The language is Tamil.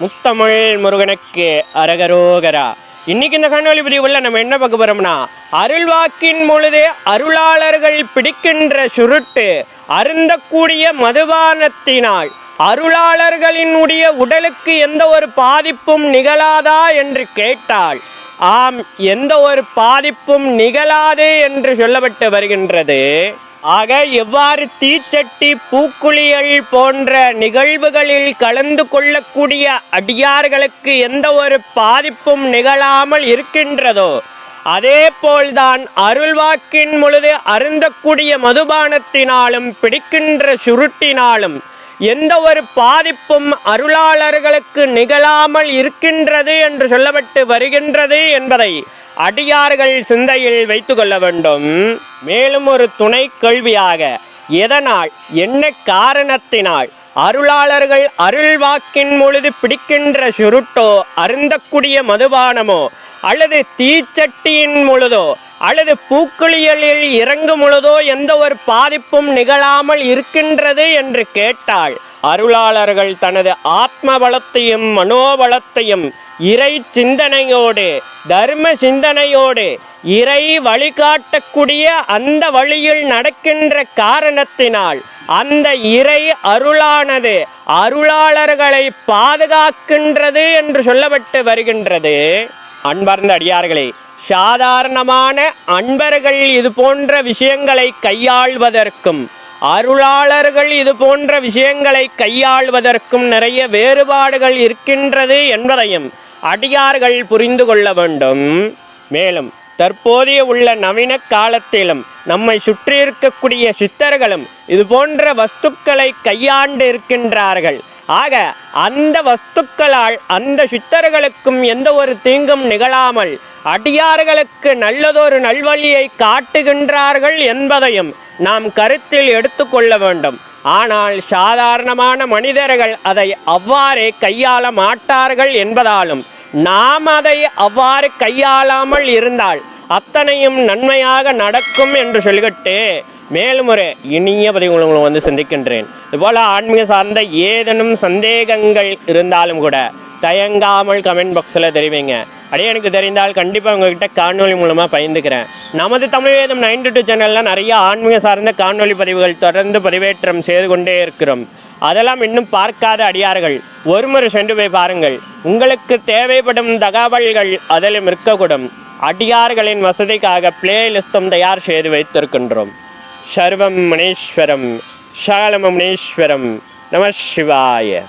முத்தமிழ் முருகனுக்கு அரகரோகரா. இன்னைக்கு இந்த கண்ணொலி பதிவுல நம்ம என்ன பார்க்க போறோம்னா அருள்வாக்கின் பொழுது அருளாளர்கள் பிடிக்கின்ற சுருட்டு அருந்தக்கூடிய மதுபானத்தினால் அருளாளர்களினுடைய உடலுக்கு எந்த ஒரு பாதிப்பும் நிகழாதா என்று கேட்டால் ஆம் எந்த ஒரு பாதிப்பும் நிகழாது என்று சொல்லப்பட்டு வருகின்றது. ஆக எவ்வாறு தீச்சட்டி பூக்குழிகள் போன்ற நிகழ்வுகளில் கலந்து கொள்ளக்கூடிய அடியார்களுக்கு எந்த ஒரு பாதிப்பும் நிகழாமல் இருக்கின்றதோ அதே போல்தான் அருள்வாக்கின் பொழுது அருந்தக்கூடிய மதுபானத்தினாலும் பிடிக்கின்ற சுருட்டினாலும் எந்த ஒரு பாதிப்பும் அருளாளர்களுக்கு நிகழாமல் இருக்கின்றது என்று சொல்லப்பட்டு வருகின்றது என்பதை அடியார்கள் சிந்தையில் வைத்துக்கொள்ள வேண்டும். மேலும் ஒரு துணை கேள்வியாக எதனால் என்ன காரணத்தினால் அருளாளர்கள் அருள்வாக்கின் பொழுது பிடிக்கின்ற சுருட்டோ அருந்தக்கூடிய மதுபானமோ அல்லது தீச்சட்டியின் பொழுதோ அல்லது பூக்குளியலில் இறங்கும் பொழுதோ எந்த ஒரு பாதிப்பும் நிகழாமல் இருக்கின்றது என்று கேட்டால் அருளாளர்கள் தனது ஆத்ம பலத்தையும் மனோபலத்தையும் இறை சிந்தனையோடு தர்ம சிந்தனையோடு இறை வழிகாட்டக்கூடிய அந்த வழியில் நடக்கின்ற காரணத்தினால் அந்த இறை அருளானது அருளாளர்களை பாதுகாக்கின்றது என்று சொல்லப்பட்டு வருகின்றது. அன்பார்ந்த அடியார்களே சாதாரணமான அன்பர்கள் இது போன்ற விஷயங்களை கையாள்வதற்கும் அருளாளர்கள் இது போன்ற விஷயங்களை கையாள்வதற்கும் நிறைய வேறுபாடுகள் இருக்கின்றது என்பதையும் அடியார்கள் புரிந்து கொள்ள வேண்டும். மேலும் தற்போதைய உள்ள நவீன காலத்திலும் நம்மை சுற்றி இருக்கக்கூடிய சித்தர்களும் இது போன்ற வஸ்துக்களை கையாண்டு இருக்கின்றார்கள். ஆக அந்த வஸ்துக்களால் அந்த சித்தர்களுக்கும் எந்த ஒரு தீங்கும் நிகழாமல் அடியார்களுக்கு நல்லதொரு நல்வழியை காட்டுகின்றார்கள் என்பதையும் நாம் கருத்தில் எடுத்துக்கொள்ள வேண்டும். ஆனால் சாதாரணமான மனிதர்கள் அதை அவ்வாறே கையாள மாட்டார்கள் என்பதாலும் நாம் அதை அவ்வாறு கையாளாமல் இருந்தால் அத்தனையும் நன்மையாக நடக்கும் என்று சொல்லிக்கிட்டு மேலும் ஒரு இனிய பதிவு உங்களுக்கு வந்து சந்திக்கின்றேன். இதுபோல் ஆன்மீக சார்ந்த ஏதேனும் சந்தேகங்கள் இருந்தாலும் கூட தயங்காமல் கமெண்ட் பாக்ஸில் தெரிவிங்க. அப்படியே எனக்கு தெரிந்தால் கண்டிப்பாக உங்ககிட்ட காணொலி மூலமாக பயந்துக்கிறேன் நமது தமிழ் வேதம் நைன்டி டூ சேனலில் நிறைய ஆன்மீக சார்ந்த காணொலி பதிவுகள் தொடர்ந்து பதிவேற்றம் செய்து கொண்டே இருக்கிறோம். அதெல்லாம் இன்னும் பார்க்காத அடியார்கள். ஒருமுறை சென்று போய் பாருங்கள். உங்களுக்கு தேவைப்படும் தகவல்கள் அதிலும் இருக்கக்கூடும். அடியார்களின் வசதிக்காக பிளேலிஸ்டும் தயார் செய்து வைத்திருக்கின்றோம். சர்வம் முனீஸ்வரம் சகலம மணீஸ்வரம் நம சிவாய.